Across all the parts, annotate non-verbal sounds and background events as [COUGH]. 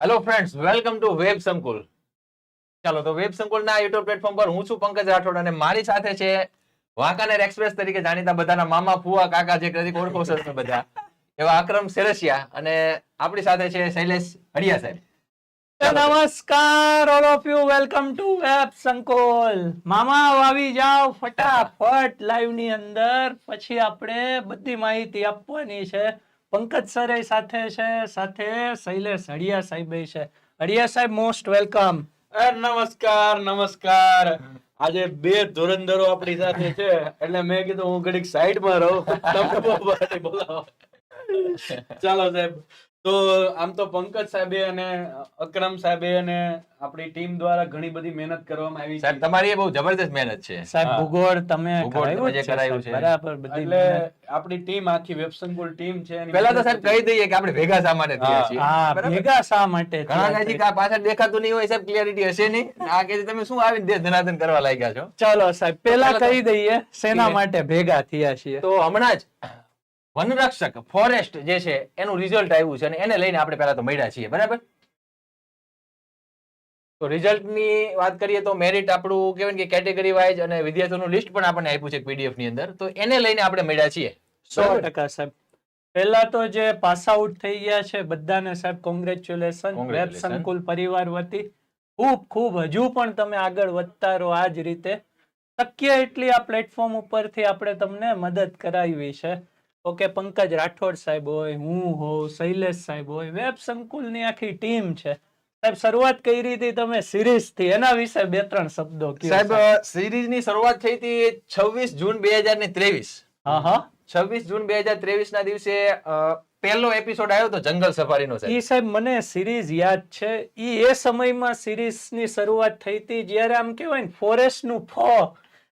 Hello friends welcome to Web Sankul ચાલો, તો web સંકુલના YouTube platform પર હું છું પંકજ રાઠોડ અને મારી સાથે છે વાંકાનેર એક્સપ્રેસ તરીકે જાણીતા બધાના મામા, ફુવા, કાકા, જે કદી ઓળખો છો તમે બધા, એવા અક્રમ સેરસિયા અને આપણી સાથે છે શૈલેષ હડિયા સાહેબ. નમસ્કાર all of you welcome to Web Sankul મામા વાવી જાવ ફટાફટ લાઈવની અંદર, પછી આપણે બધી માહિતી આપવાની છે. પંકજ સરે સાથે છે, સાથે શૈલેષ હડિયા સાહેબ છે. હડિયા સાહેબ મોસ્ટ વેલકમ નમસ્કાર નમસ્કાર. આજે બે ધોરંદરો આપણી સાથે છે, એટલે મેં કીધું હું ઘડીક સાઈડમાં રહું. તમે બોલાવો. ચાલો સાહેબ તો આમ તો પંકજ સાહેબે અને અકરમ સાહેબે અને આપણી ટીમ દ્વારા ઘણી બધી મહેનત કરવામાં આવી સાહેબ છે. તમારી બહુ જબરદસ્ત મહેનત છે. સાહેબ ભૂગોળ તમે ભૂગોળ છે. બરાબર બધી એટલે આપણી ટીમ આખી વેબસંકુલ ટીમ છે પહેલા તો સાહેબ કહી દઈએ કે આપણે ભેગા શા માટે થયા છીએ. હા ભેગા શા માટે ઘણા થયા નજીક પાછળ દેખાતું નહીં હોય સાહેબ ક્લિયરિટી હશે નહીં. આ કે તમે શું આવીને દેશ ધનાધન કરવા લાગ્યા છો? ચલો સાહેબ પેલા પહેલા કહી દઈએ શેના માટે ભેગા થયા છીએ? તો હમણાં જ વનરક્ષક ફોરેસ્ટ જે છે એનું રિઝલ્ટ આવ્યું છે અને એને લઈને આપણે પહેલા તો મળ્યા છીએ બરાબર? તો રિઝલ્ટની વાત કરીએ તો મેરિટ આપણું કહેવાય કે કેટેગરી વાઇઝ અને વિદ્યાર્થીઓનું લિસ્ટ પણ આપણને આપ્યું છે પીડીએફની અંદર. તો એને લઈને આપણે મળ્યા છીએ. સો ટકા સાહેબ. પહેલા તો જે પાસ આઉટ થઈ ગયા છે બધાને સાહેબ કોંગ્રેચ્યુલેશન વેબ સંકુલ પરિવાર વતી. ખૂબ ખૂબ હજુ પણ તમે આગળ વધતા રહો આ જ રીતે. શક્ય એટલી આ પ્લેટફોર્મ ઉપરથી આપણે તમને મદદ કરાવી છે. ઓકે પંકજ રાઠોડ સાહેબ હોય હું હોઉં શૈલેષ સાહેબ હોય વેબ સંકુલની આખી ટીમ છે. સાહેબ શરૂઆત કરી હતી તમે સિરીઝથી એના વિશે બે ત્રણ શબ્દો સાહેબ. સિરીઝની શરૂઆત થઈ હતી છવ્વીસ જૂન બે હજાર ને ત્રેવીસ. હા હા. છવ્વીસ જૂન બે હજાર ત્રેવીસ ના દિવસે પહેલો એપિસોડ આવ્યો તો જંગલ સફારીનો સાહેબ. ઈ સાહેબ મને સિરીઝ યાદ છે. ઈ એ સમયમાં સિરીઝની શરૂઆત થઈ હતી જ્યારે આમ કેવાય ને ફોરેસ્ટનું ફ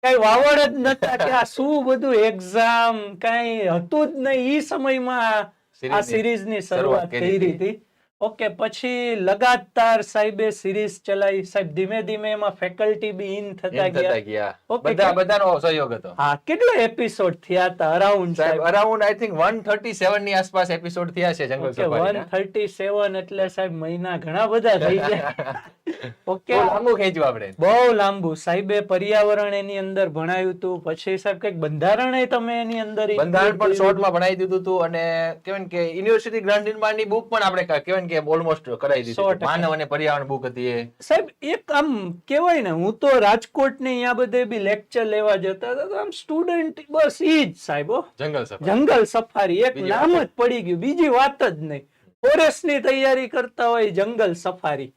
કઈ વાવડ જ નતા કે આ શું બધું એક્ઝામ કઈ હતું જ નહીં ઈ સમયમાં આ સિરીઝની શરૂઆત કરી હતી. ઓકે પછી લગાતાર સાહેબે સિરીઝ ચલાવી સાહેબ ધીમે ધીમે એમાં ફેકલ્ટી બી ઇન થતા ગયા. બધા બધાનો સહયોગ હતો. હા કેટલો એપિસોડ થયા હતા? અરાઉન્ડ સાહેબ around I think one thirty સેવનની આસપાસ એપિસોડ થયા છે જંગલ સફારી વન સફારીના. થર્ટી સેવન એટલે સાહેબ મહિના ઘણા બધા થઈ ગયા. [LAUGHS] ઓકે. લાંબુ ખેંચ્યું આપણે. બહુ લાંબુ. સાહેબે પર્યાવરણ એની અંદર ભણાયું હતું. પછી સાહેબ કંઈક બંધારણ તમે એની અંદર બંધારણ પણ શોર્ટમાં ભણાવી દીધું હતું અને કેવન કે યુનિવર્સિટી ગ્રાન્ડ નિર્માણની બુક પણ આપણે ક- કે ઓલમોસ્ટ કરાવી દીધી. માનવ અને પર્યાવરણ બુક હતી એ. સાહેબ એક આમ કહેવાય ને હું તો રાજકોટ ને અહીંયા બધે બી લેક્ચર લેવા જતા હતા તો આમ સ્ટુડન્ટ બસ ઈ જ સાહેબ જંગલ સફારી. જંગલ સફારી એક નામ જ પડી ગયું બીજી વાત જ નહીં. ફોરેસ્ટની તૈયારી કરતા હોય જંગલ સફારી.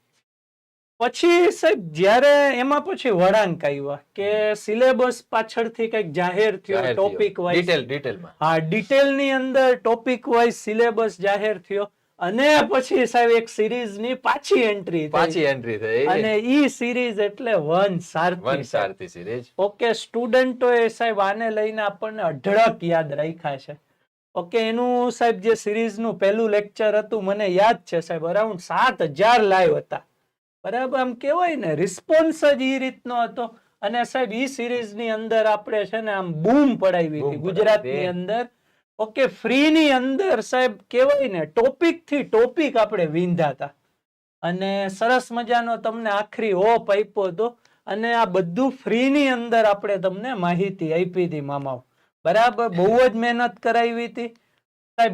પછી સાહેબ જ્યારે એમાં પછી વળાંક આવ્યા કે સિલેબસ પાછળથી કંઈક જાહેર થયો. ટોપિક વાઇઝ ડિટેલ ડિટેલમાં હા ડિટેલની અંદર ટોપિક વાઇઝ સિલેબસ જાહેર થયો. અને પછી સાહેબ એક સિરીઝની પાછી એન્ટ્રી પાછી એન્ટ્રી થઈ. અને ઈ સિરીઝ એટલે વન સારથી વન સારથી સિરીઝ ઓકે સ્ટુડન્ટોએ સાહેબ આને લઈને આપણને અઢળક યાદ રાખ્યા છે. ઓકે એનું સાહેબ જે સિરીઝનું પહેલું લેક્ચર હતું મને યાદ છે સાહેબ અરાઉન્ડ સાત હજાર લાઈવ હતા. બરાબર આમ કેવાય ને રિસ્પોન્સ જ ઈ રીતનો હતો. અને સાહેબ ઈ સિરીઝની અંદર આપણે છે ને આમ બૂમ પડાવી હતી ગુજરાતની. અંદર. ઓકે ફ્રી ની અંદર સાહેબ કેવાય ને ટોપિકથી ટોપિક આપણે વીંધાતા. અને સરસ મજાનો તમને આખરી ઓપ આપ્યો હતો. અને આ બધું ફ્રી ની અંદર આપણે તમને માહિતી આપી હતી મામાઓ. બરાબર? બહુ જ મહેનત કરાવી હતી. સાહેબ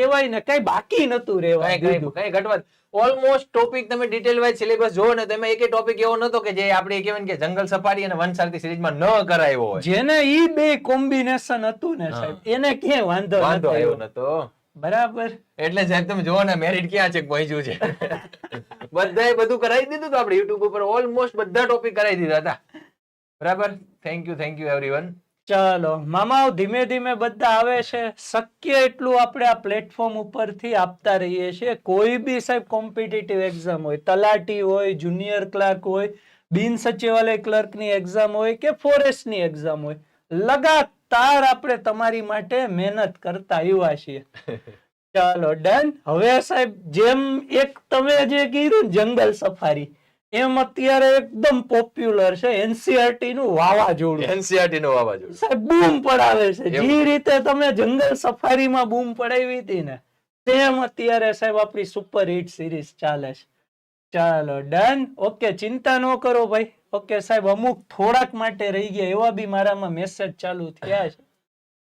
કેવાય ને કઈ બાકી નતું રહેવા કઈ ઘટવા ઓલમોસ્ટ ટોપિક તમે ડિટેલ વાઇઝ સિલેબસ જોવો ને તમે એક ટોપિક એવો નતો કે જે આપણે કહેવાય કે જંગલ સફારી અને વન સિરીઝમાં ન કરાયો હોય. જેને ઈ બે કોમ્બિનેશન હતું ને સાહેબ એને કે વાંધો વાંધો આવ્યો. નતો બરાબર. એટલે સાહેબ તમે જોવો ને મેરિટ ક્યાં છે પહોંચ્યું છે. બધાએ બધું કરાવી દીધું તો આપણે યુટ્યુબ ઉપર ઓલમોસ્ટ બધા ટોપિક કરાવી દીધા હતા. બરાબર? Thank you thank you everyone ચાલો મામાઓ ધીમે ધીમે બધા આવે છે. શક્ય એટલું આપણે આ પ્લેટફોર્મ ઉપરથી આપતા રહીએ છીએ. કોઈ બી સાહેબ કોમ્પિટિટિવ એક્ઝામ હોય તલાટી હોય જુનિયર ક્લાર્ક હોય બિન સચિવાલય ક્લર્કની એક્ઝામ હોય કે ફોરેસ્ટની એક્ઝામ હોય લગાતાર આપણે તમારી માટે મહેનત કરતા આવ્યા છીએ. [LAUGHS] ચાલો ડન હવે સાહેબ જેમ એક તમે જે કીધું જંગલ સફારી. એમ અત્યારે એકદમ પોપ્યુલર છે એનસીઆરટી નું વાવાઝોડું. એનસીઆરટી નું વાવાઝોડું. સાહેબ બૂમ પડાવે છે. જે રીતે તમે જંગલ સફારીમાં બૂમ પડાવી હતી ને તેમ અત્યારે સાહેબ આપણી સુપર હિટ સિરીઝ ચાલે છે. ચાલો ડન ઓકે ચિંતા ન કરો ભાઈ. ઓકે સાહેબ અમુક થોડાક માટે રહી ગયા. એવા બી મારામાં મેસેજ ચાલુ થયા છે.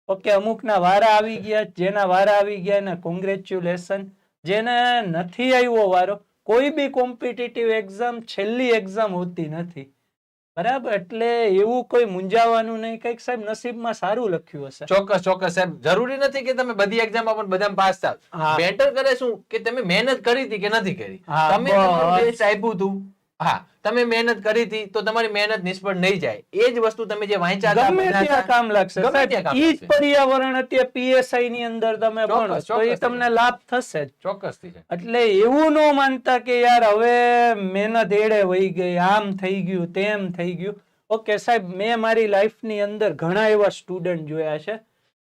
ઓકે અમુકના વારા આવી ગયા જેના વારા આવી ગયા એને કોંગ્રેચ્યુલેશન જેને નથી આવ્યો વારો કોઈ બી કોમ્પિટિટિવ એક્ઝામ છેલ્લી એક્ઝામ હોતી નથી. બરાબર? એટલે એવું કોઈ મુંજાવાનું નહીં. કંઈક સાહેબ નસીબમાં સારું લખ્યું હશે. ચોક્કસ ચોક્કસ સાહેબ. જરૂરી નથી કે તમે બધી એક્ઝામમાં પણ બધામાં પાસ થાવ. બેટર કરે શું? કે તમે મહેનત કરી હતી કે નથી કરી? તમે તમારું આપ્યું હતું. હા તમે મહેનત કરી હતી તો તમારી મહેનત નિષ્ફળ નહીં જાય. એ જ વસ્તુ તમે જે વાંચ્યા ગમે ત્યાં કામ લાગશે. ઈ જ પર્યાવરણ અત્યારે પીએસઆઈ ની અંદર તમે ચોક્કસ, ભણો તો એ તમને લાભ થશે જ. ચોક્કસથી એટલે એવું ન માનતા કે યાર હવે મહેનત એડે વહી ગઈ આમ થઈ ગયું તેમ થઈ ગયું. ઓકે સાહેબ મેં મારી લાઈફની અંદર ઘણા એવા સ્ટુડન્ટ જોયા છે.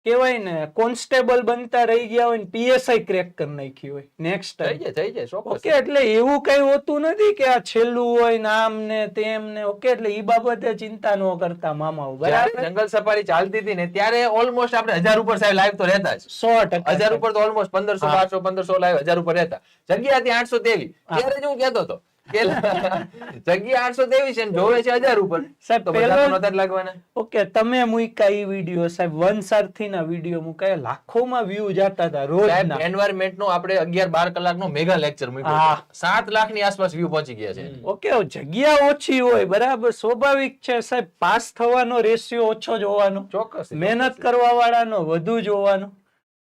કહેવાય ને કોન્સ્ટેબલ બનતા રહી ગયા હોય ને પીએસઆઈ ક્રેક કરી નાખી હોય. નેક્સ્ટ થઈ જાય થઈ જાય ઓકે એટલે એવું કઈ હોતું નથી કે આ છેલ્લું હોય ને આમ ને તેમ ને ઓકે એટલે ઈ બાબતે ચિંતા ન કરતા મામાઓ બરાબર? જંગલ સફારી ચાલતી હતી ને ત્યારે ઓલમોસ્ટ આપણે હજાર ઉપર સાહેબ લાઈવ તો રહેતા જ. સો ટકા. હજાર ઉપર તો ઓલમોસ્ટ પંદરસો. બારસો પંદરસો લાઈવ હજાર ઉપર રહેતા. જગ્યા હતી આઠસો તેવી ત્યારે જ હું કહેતો હતો જગ્યા આઠસો તેવી છે જોવે છે હજાર ઉપર. સાહેબ, તો લાગવાના. ઓકે તમે મૂકા ઈ વીડિયો સાહેબ વનસારથી ના વીડિયો મૂકાય. લાખોમાં વ્યૂ જાતા હતા રોજ એન્વાયરમેન્ટ નો આપણે અગિયાર બાર કલાકનો મેગા લેક્ચર મૂક્યો સાત લાખની આસપાસ વ્યૂ પહોંચી ગયા છે. ઓકે જગ્યા ઓછી હોય બરાબર સ્વાભાવિક છે સાહેબ પાસ થવાનો રેશિયો ઓછો જોવાનો ચોક્કસ. મહેનત કરવા વાળાનો વધુ જોવાનો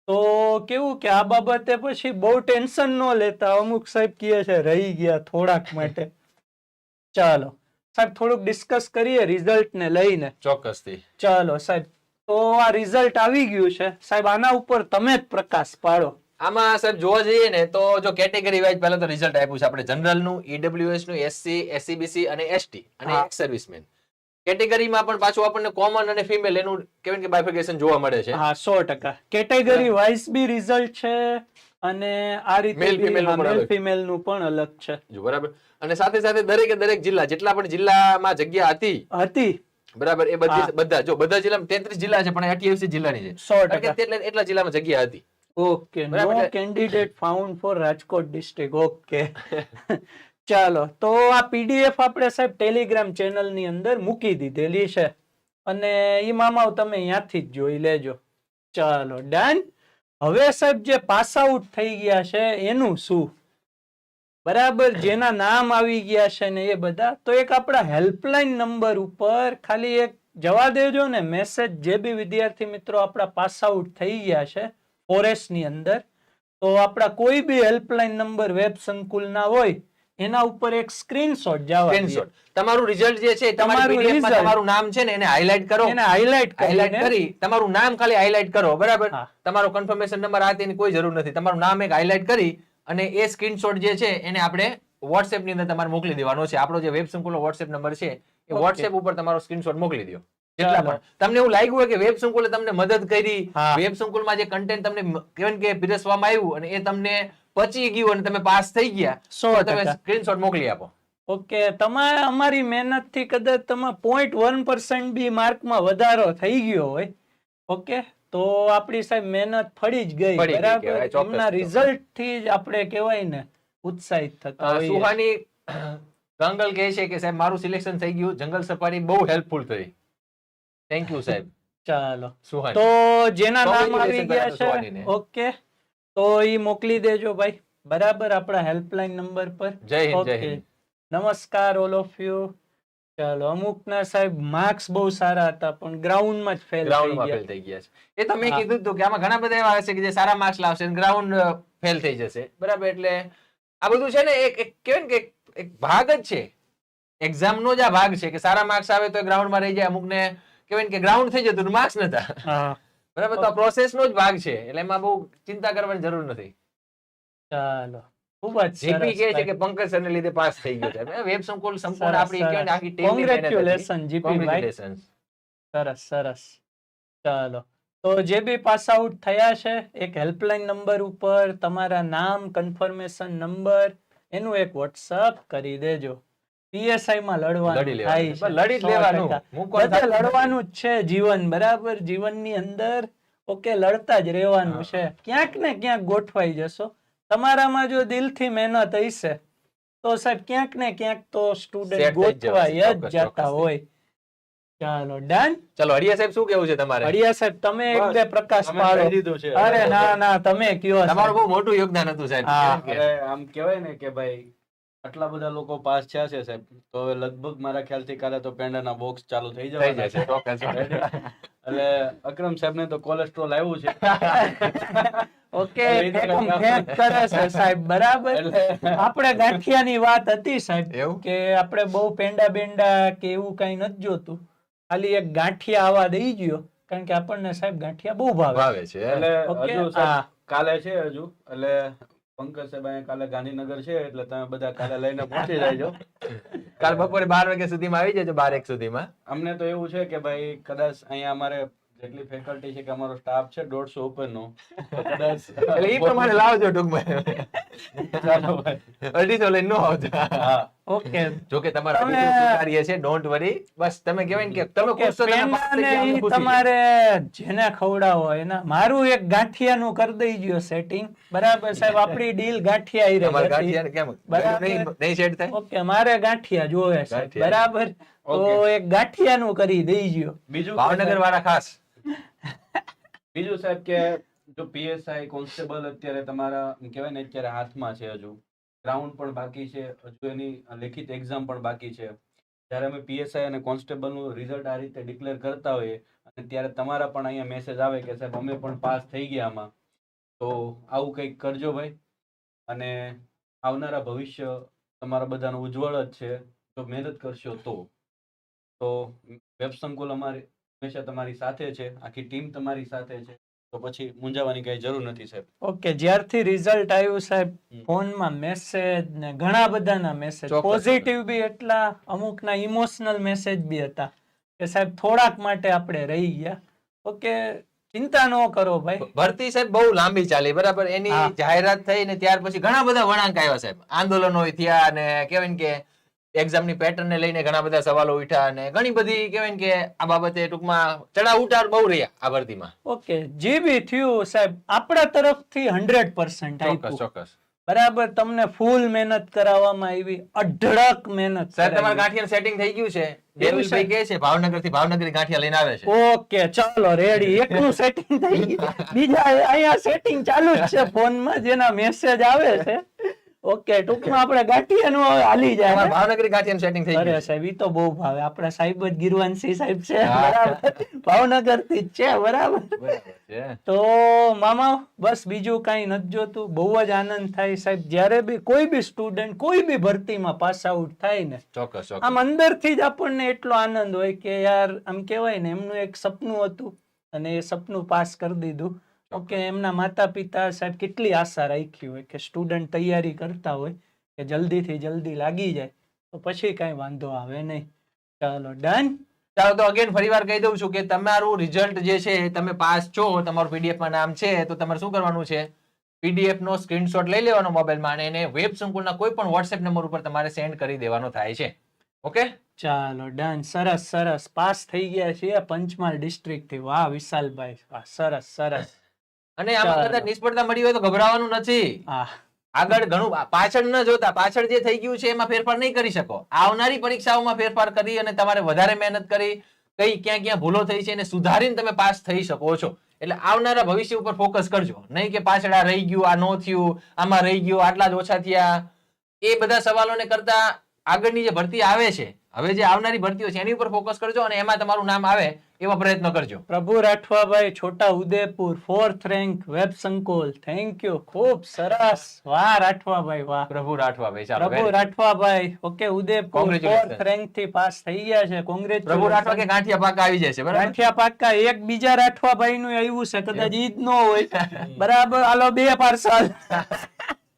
તો કેવું કે આ બાબતે પછી બહુ ટેન્શન ન લેતા અમુક સાહેબ કહે છે રહી ગયા થોડાક માટે. ચાલો સાહેબ થોડુંક ડિસ્કસ કરીએ રિઝલ્ટ ને લઈને. ચોક્કસથી. ચાલો સાહેબ તો આ રિઝલ્ટ આવી ગયું છે. સાહેબ આના ઉપર તમે જ પ્રકાશ પાડો. આમાં સાહેબ જોવા જઈએ ને તો જો કેટેગરી વાઇઝ પહેલા તો રિઝલ્ટ આપ્યું છે. આપણે જનરલનું ઈડબ્લ્યુએસનું એસસી એસસીબીસી અને એસટી અને સર્વિસમેન કેટેગરીમાં પણ પાછું આપણને કોમન અને ફિમેલ એનું કહેવાય કે બાયફિકેશન જોવા મળે છે. હા સો ટકા. કેટેગરી વાઇઝ બી રિઝલ્ટ છે અને આ રીતે મેલ ફિમેલ મેલ ફિમેલનું પણ અલગ છે. જો બરાબર. અને સાથે સાથે દરેકે દરેક જિલ્લા જેટલા પણ જિલ્લામાં જગ્યા હતી હતી. બરાબર એ બધી બધા જો બધા જિલ્લામાં તેત્રીસ જિલ્લા છે પણ અઠ્યાવીસ જિલ્લાની છે. સો ટકા. એટલા જિલ્લામાં જગ્યા હતી. Okay no candidate found for Rajkot district okay [LAUGHS] ચાલો, તો આ પીડીએફ આપણે સાહેબ ટેલિગ્રામ ચેનલની અંદર મૂકી દીધેલી છે. અને ઈ મામાઓ તમે અહીંયાથી જ જોઈ લેજો. ચાલો ડન હવે સાહેબ જે પાસ આઉટ થઈ ગયા છે, એનું શું? બરાબર, જેના નામ આવી ગયા છે ને એ બધા, તો એક આપણા હેલ્પલાઇન નંબર ઉપર ખાલી એક જવા દેજો ને મેસેજ જે બી વિદ્યાર્થી મિત્રો આપણા પાસ આઉટ થઈ ગયા છે ફોરેસ્ટની અંદર. તો આપણા કોઈ બી હેલ્પલાઇન નંબર વેબ સંકુલના હોય એના ઉપર એક સ્ક્રીનશોટ જવા સ્ક્રીનશોટ તમારું રિઝલ્ટ જે છે તમારું તમારું નામ છે ને એને હાઇલાઇટ કરો. એને હાઇલાઇટ હાઇલાઇટ કરી તમારું નામ ખાલી હાઇલાઇટ કરો બરાબર? તમારો કન્ફર્મેશન નંબર આ તેની કોઈ જરૂર નથી. તમારું નામ એક હાઇલાઇટ કરી અને એ સ્ક્રીનશોટ જે છે એને આપણે WhatsApp ની અંદર તમારે મોકલી દેવાનો છે. આપણો જે વેબ સંકુલનો WhatsApp નંબર છે એ. WhatsApp ઉપર તમારો સ્ક્રીનશોટ મોકલી દો જેટલા પણ. તમને એવું લાગ્યું હોય કે વેબ સંકુલે તમને મદદ કરી વેબ સંકુલમાં જે કન્ટેન્ટ તમને કેવન કે પીરસવામાં આવ્યું અને એ તમને પચી ગયું અને તમે પાસ થઈ ગયા સો તમે સ્ક્રીનશોટ મોકલી આપો. ઓકે તમારે અમારી મહેનતથી કદાચ તમે પોઈન્ટ વન પર્સન્ટ બી માર્કમાં વધારો થઈ ગયો હોય ઓકે? તો આપણી સાહેબ મહેનત ફળી જ ગઈ બરાબર? એમના રિઝલ્ટથી જ આપણે કહેવાય ને ઉત્સાહિત થતા સુહાની ગંગલ કહે છે કે સાહેબ મારું સિલેક્શન થઈ ગયું જંગલ સફારી બહુ હેલ્પફુલ થઈ. થેન્ક યુ સાહેબ. ચાલો. સુહાની. તો જેના નામ આવી ગયા છે ઓકે? તો ઈ મોકલી દેજો ભાઈ. બરાબર આપણા હેલ્પલાઇન નંબર પર. જય હિન્દ જય હિન્દ. નમસ્કાર ઓલ ઓફ યુ ચાલો અમુક ના સાહેબ માર્ક્સ બહુ સારા હતા પણ ગ્રાઉન્ડમાં જ ફેલ ગ્રાઉન્ડમાં ફેલ થઈ ગયા છે. એ તમે કીધું હતું કે આમાં ઘણા બધા એવા હશે કે જે સારા માર્ક્સ લાવશે ગ્રાઉન્ડ ફેલ થઈ જશે. બરાબર એટલે આ બધું છે ને એક એક કહેવાય કે એક- ભાગ જ છે. એક્ઝામ નો જ આ ભાગ છે કે સારા માર્ક્સ આવે તો ગ્રાઉન્ડમાં રહી જાય. કહેવાય ને કે ગ્રાઉન્ડ થઈ જતું માર્ક્સ નતા. હા. બરાબર તો આ પ્રોસેસ નો જ ભાગ છે એટલે એમાં બહુ ચિંતા કરવાની જરૂર નથી. ચાલો ખૂબ જ જીપી કહે છે સરસ કે પંકજ સરને લીધે પાસ થઈ ગયો છે. વેબ સંકુલ સંપૂર્ણ સરસ, આપણી કહેવાય આખી ટીમ કોંગ્રેચ્યુલેશન જીપી ભાઈ. સરસ સરસ. ચાલો તો જે બી પાસ આઉટ થયા છે એક હેલ્પલાઇન નંબર ઉપર તમારા નામ કન્ફર્મેશન નંબર એનું એક વોટ્સઅપ કરી દેજો. પીએસઆઈ માં લડવાનું થાય લડી લેવાનું. ટકા. મૂકવાનું બધે થતું નથી. લડવાનું જ છે જીવન બરાબર? જીવનની અંદર ઓકે લડતા જ રહેવાનું છે. ક્યાંક ને ક્યાંક ગોઠવાઈ જશો. તમારામાં જો દિલથી મહેનત હશે તો સાહેબ ક્યાંક ને ક્યાંક તો સ્ટુડન્ટ જ જતા હોય. ચાલો ડન ચલો હરિયા સાહેબ શું કેવું છે તમારે? હરિયા સાહેબ તમે એક બે પ્રકાશ પાડો. દીધું છે. અરે ના ના તમે કયો તમારું બહુ મોટું યોગદાન હતું સાહેબ. આમ કહેવાય ને કે ભાઈ આટલા બધા લોકો પાસ થયા છે સાહેબ. તો હવે લગભગ મારા ખ્યાલથી કાલે તો પેંડાના બોક્સ ચાલુ થઈ થઈ જવાના છે. એટલે અકરમ સાહેબને તો કોલેસ્ટ્રોલ આવ્યું છે. [LAUGHS] ઓકે કરે છે સાહેબ બરાબર? આપણે ગાંઠિયાની વાત હતી સાહેબ એવું? કે આપણે બહુ પેંડા બેંડા કે એવું કઈ નથી જોતું. ખાલી એક ગાંઠિયા આવા દઈ ગયો કારણ કે આપણને સાહેબ ગાંઠિયા બહુ ભાવે. ભાવે છે. એટલે હજુ કાલે છે હજુ. એટલે પંકજ સાહેબ અહીંયા કાલે ગાંધીનગર છે એટલે તમે બધા કાલે લઈને [LAUGHS] પહોંચી જાયજો કાલ બપોરે બાર વાગ્યા સુધીમાં આવી જજો બાર એક સુધીમાં. અમને તો એવું છે કે ભાઈ કદાચ અહીંયા અમારે જેટલી ફેકલ્ટી છે કે અમારો સ્ટાફ છે દોઢસો ઉપરનો. [LAUGHS] એટલે એ પ્રમાણે લાવજો ટૂંકમાં. ચાલો ભાઈ. અઢીસો લઈને નો આવજો ઓકે. જો કે તમારા તમે- અઢીસો છે ડોન્ટ વરી બસ તમે કહેવાય કે તમે ખુશ છો. તમારે જેને ખવડાવો એના મારું એક ગાંઠિયાનું કરી દઈ ગયો સેટિંગ બરાબર સાહેબ આપણી ડીલ ગાંઠિયા આવી રહી હતી. કેમ? બરાબર. નહીં નહીં સેટ થાય? ઓકે મારે ગાંઠિયા જોવે છે. બરાબર? તો. એક ગાંઠિયાનું કરી દઈ ગયો બીજું ભાવનગર વાળા ખાસ. બીજું સાહેબ કે જો પીએસઆઈ કોન્સ્ટેબલ અત્યારે તમારા કહેવાય ને, અત્યારે હાથમાં છે હજુ. ગ્રાઉન્ડ પણ બાકી છે, હજુ એની લેખિત એક્ઝામ પણ બાકી છે. જ્યારે અમે પીએસઆઈ અને કોન્સ્ટેબલનું રિઝલ્ટ આ રીતે ડિક્લેર કરતા હોઈએ, અને ત્યારે તમારા પણ અહીંયા મેસેજ આવે કે સાહેબ, અમે પણ પાસ થઈ ગયા આમાં. તો આવું કંઈક કરજો ભાઈ. અને આવનારા ભવિષ્ય તમારા બધાનું ઉજ્જવળ જ છે. જો મહેનત કરશો તો. તો વેબ સંકુલ અમારી હંમેશા તમારી સાથે છે આખી ટીમ તમારી સાથે છે તો પછી મૂંઝાવાની કઈ જરૂર નથી સાહેબ. ઓકે જ્યારથી રિઝલ્ટ આવ્યું સાહેબ ફોનમાં મેસેજ ને ઘણા બધાના મેસેજ પોઝિટિવ બી એટલા અમુકના ઇમોશનલ મેસેજ બી હતા. કે સાહેબ થોડાક માટે આપણે રહી ગયા. ઓકે ચિંતા ન કરો ભાઈ. ભરતી સાહેબ બહુ લાંબી ચાલી બરાબર? એની જાહેરાત થઈ ને ત્યાર પછી ઘણા બધા વળાંક આવ્યા સાહેબ. આંદોલનો થયા અને કહેવાય ને કે એક્ઝામની પેટર્ન ને લઈને ઘણા બધા સવાલો ઉઠ્યા અને ઘણી બધી કહેવાય કે આ બાબતે ટૂંકમાં ચડાવ ઉતાર બહુ રહ્યા આ ભરતીમાં ઓકે જે બી થયું સાહેબ આપણા તરફથી હંડ્રેડ પર્સન્ટ ચોક્કસ ચોક્કસ. બરાબર તમને ફૂલ મહેનત કરાવવામાં આવી અઢળક મહેનત સાહેબ તમારા ગાંઠિયા સેટિંગ થઈ ગયું છે. કે? કહે છે ભાવનગરથી ભાવનગરી ગાંઠિયા લઈને આવે છે. ઓકે ચાલો રેડી [LAUGHS] એકનું સેટિંગ થઈ ગયું. બીજા અહીંયા સેટિંગ ચાલુ જ છે [LAUGHS] ફોનમાં જેના મેસેજ આવે છે. ઓકે ટૂંકમાં આપણે ગાંઠિયાનું હવે હાલી જાય. ભાવનગરી ગાંઠિયાનું સેટિંગ થઈ ગયું. સાહેબ ઈ તો બહુ ભાવે. આપણા સાહેબ જ ગીરવાનસિંહ સાહેબ છે. બરાબર. ભાવનગરથી જ છે બરાબર. તો મામા બસ બીજું કઈ નથી જોતું. બહુ જ આનંદ થાય સાહેબ. જ્યારે બી કોઈ બી સ્ટુડન્ટ કોઈ બી ભરતીમાં પાસ આઉટ થાય ને ચોક્કસ ચોક્કસ. આમ અંદરથી જ આપણને એટલો આનંદ હોય કે યાર આમ કહેવાય ને એમનું એક સપનું હતું અને એ સપનું પાસ કરી દીધું. ઓકે એમના માતા પિતા સાહેબ કેટલી આશા રાખી હોય કે સ્ટુડન્ટ તૈયારી કરતા હોય કે જલ્દીથી જલ્દી લાગી જાય, તો પછી કાંઈ વાંધો આવે નહીં. ચાલો ડન ચાલો, તો અગેન ફરીવાર કહી દઉં છું કે તમારું રિઝલ્ટ જે છે તમે પાસ છો, તમારું પીડીએફમાં નામ છે, તો તમારે શું કરવાનું છે? પીડીએફ નો સ્ક્રીનશોટ લઈ લેવાનો મોબાઈલમાં અને એને વેબ સંકુલના કોઈ પણ વોટ્સએપ નંબર ઉપર તમારે સેન્ડ કરી દેવાનો થાય છે. ઓકે ચાલો ડન સરસ સરસ. પાસ થઈ ગયા છીએ પંચમહાલ ડિસ્ટ્રિક્ટથી વાહ, વિશાલભાઈ. વાહ, સરસ સરસ. અને આમાં કદાચ નિષ્ફળતા મળી હોય તો ગભરાવાનું નથી. આગળ ઘણું પાછળ ન જોતા પાછળ જે થઈ ગયું છે એમાં ફેરફાર નહીં કરી શકો. આવનારી પરીક્ષાઓમાં ફેરફાર કરી અને તમારે વધારે મહેનત કરી કઈ ક્યાં ક્યાં ભૂલો થઈ છે એને સુધારીને તમે પાસ થઈ શકો છો. એટલે આવનારા ભવિષ્ય ઉપર ફોકસ કરજો. નહીં કે પાછળ આ રહી ગયું આ નો થયું આમાં રહી ગયું આટલા જ ઓછા થયા. એ બધા સવાલોને કરતા આગળની જે ભરતી આવે છે હવે જે આવનારી ભરતીઓ છે એની ઉપર ફોકસ કરજો અને એમાં તમારું નામ આવે. એવા પ્રયત્ન કરજો. Prabhu રાઠવાભાઈ Chhota Udepur fourth rank Web Sankul thank you ખૂબ સરસ વાહ રાઠવાભાઈ વાહ. પ્રભુ રાઠવાભાઈ ચાલો પ્રભુ રાઠવાભાઈ ઓકે ઉદયપુર ફોર્થ રેન્કથી પાસ થઈ ગયા છે. કોંગ્રેસ પ્રભુ રાઠવા કે ગાંઠિયા પાકા આવી જશે બરાબર? ગાંઠિયા પાક્કા એક બીજા રાઠવાભાઈ નું આવ્યું છે કદાચ ઈ જ ન હોય. બરાબર હાલો બે પાર્સલ.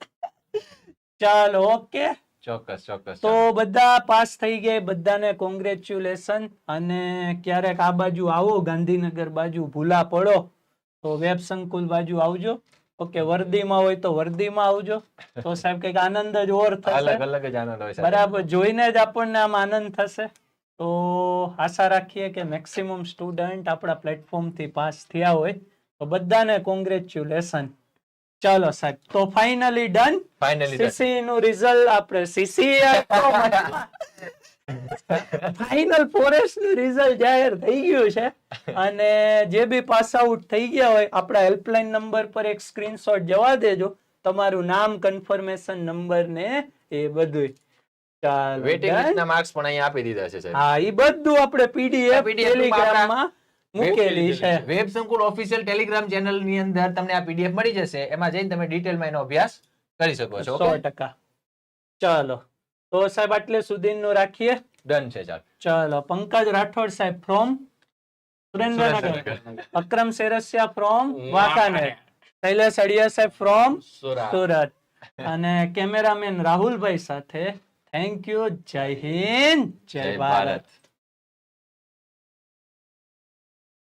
[LAUGHS] ચાલો ઓકે. ચોક્કસ ચોક્કસ તો બધા પાસ થઈ ગયા બધાને કોંગ્રેચ્યુલેશન. અને ક્યારેક આ બાજુ આવો ગાંધીનગર બાજુ ભૂલા પડો. તો વેબ સંકુલ બાજુ આવજો. ઓકે વર્દીમાં હોય તો વર્દીમાં આવજો. તો સાહેબ કંઈક આનંદ જ ઓર અલગ થશે? અલગ જ આનંદ હોય બરાબર જોઈને જ આપણને આમ આનંદ થશે. તો આશા રાખીએ કે મેક્સિમમ સ્ટુડન્ટ આપણા પ્લેટફોર્મથી પાસ થયા હોય. તો બધાને કોંગ્રેચ્યુલેશન. ચાલો સાહેબ તો ફાઇનલી ડન ફાઇનલી સીસી નું રિઝલ્ટ આપણે સીસી ફાઇનલ ફોરેસ્ટનું રિઝલ્ટ જાહેર થઈ ગયું છે. અને જે બી પાસ આઉટ થઈ ગયા હોય આપણા હેલ્પલાઇન નંબર પર એક સ્ક્રીનશોટ જવા દેજો. તમારું નામ કન્ફર્મેશન નંબર ને એ બધું ચાલો વેટિંગ? લિસ્ટના માર્ક્સ પણ અહીંયા આપી દીધા છે સાહેબ. હા એ બધું આપણે પીડીએફ ટેલિગ્રામમાં મૂકેલી છે વેબ સંકુલ ઓફિશિયલ ટેલિગ્રામ ચેનલની અંદર તમને આ પીડીએફ મળી જશે. એમાં જઈને તમે ડિટેલમાં એનો અભ્યાસ કરી શકો છો સો ટકા. ચાલો. તો સાહેબ આટલે સુધીનું રાખીએ? ડન છે ચાલ. ચાલો. પંકજ રાઠોડ સાહેબ ફ્રોમ સુરેન્દ્રનગર. સુરેન્દ્રનગર. અક્રમ સેરસિયા ફ્રોમ વાંકાનેર. શૈલેષ અડિયા સાહેબ ફ્રોમ સુરત. અને કેમેરામેન રાહુલભાઈ સાથે થેન્ક યુ જય હિન્દ. જય ભારત.